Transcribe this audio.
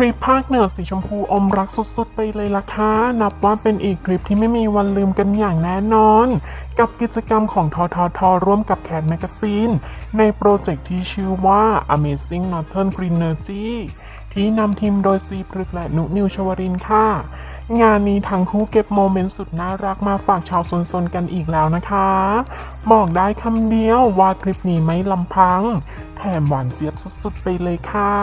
คลิปภาคเหนือสีชมพูอมรักสุดๆ ไปเลยล่ะค่ะ นับว่าเป็นอีกคลิปที่ไม่มีวันลืมกันอย่างแน่นอน กับกิจกรรมของททท ร่วมกับแคดแมกซีน ในโปรเจกต์ที่ชื่อว่า Amazing Northern Greenergy ที่นำทีมโดยซีพฤกและนุนิวชวรินค่ะ งานนี้ทั้งคู่เก็บโมเมนต์สุดน่ารักมาฝากชาวซนๆกันอีกแล้วนะคะ บอกได้คำเดียวว่าคลิปนี้ไม่ลำพัง แถมหวานเจี๊ยบสุดๆ ไปเลยค่ะ